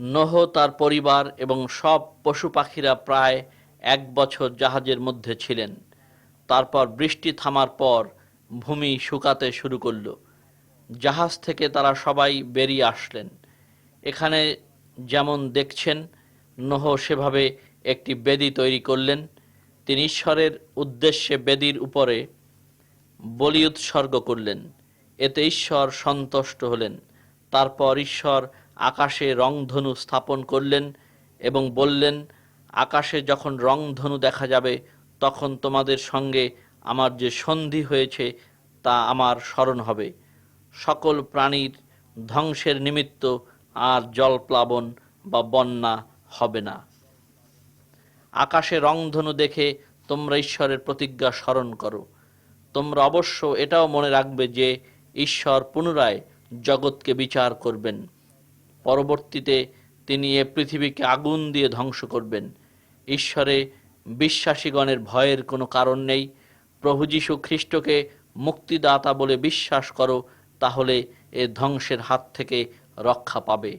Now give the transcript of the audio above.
নোহ তার পরিবার এবং সব পশু পাখিরা প্রায় এক বছর জাহাজের মধ্যে ছিলেন। তারপর বৃষ্টি থামার পর ভূমি শুকাতে শুরু করল। জাহাজ থেকে তারা সবাই বেরিয়ে আসলেন। এখানে যেমন দেখছেন, নোহ সেভাবে একটি বেদি তৈরি করলেন। তিনি ঈশ্বরের উদ্দেশ্যে বেদির উপরে বলি উৎসর্গ করলেন। এতে ঈশ্বর সন্তুষ্ট হলেন। তারপর ঈশ্বর আকাশে রংধনু স্থাপন করলেন এবং বললেন, আকাশে যখন রংধনু দেখা যাবে, তখন তোমাদের সঙ্গে আমার যে সন্ধি হয়েছে, তা আমার স্মরণ হবে। সকল প্রাণীর ধ্বংসের নিমিত্ত আর জলপ্লাবন বা বন্যা হবে না। আকাশে রংধনু দেখে তোমরা ঈশ্বরের প্রতিজ্ঞা স্মরণ করো। তোমরা অবশ্য এটাও মনে রাখবে যে ঈশ্বর পুনরায় জগৎকে বিচার করবেন। পরবর্তীতে তিনি এ পৃথিবীকে আগুন দিয়ে ধ্বংস করবেন। ঈশ্বরে বিশ্বাসীগণের ভয়ের কোনো কারণ নেই। প্রভু যীশু খ্রিস্টকে মুক্তিদাতা বলে বিশ্বাস করো, তাহলে এ ধ্বংসের হাত থেকে রক্ষা পাবে।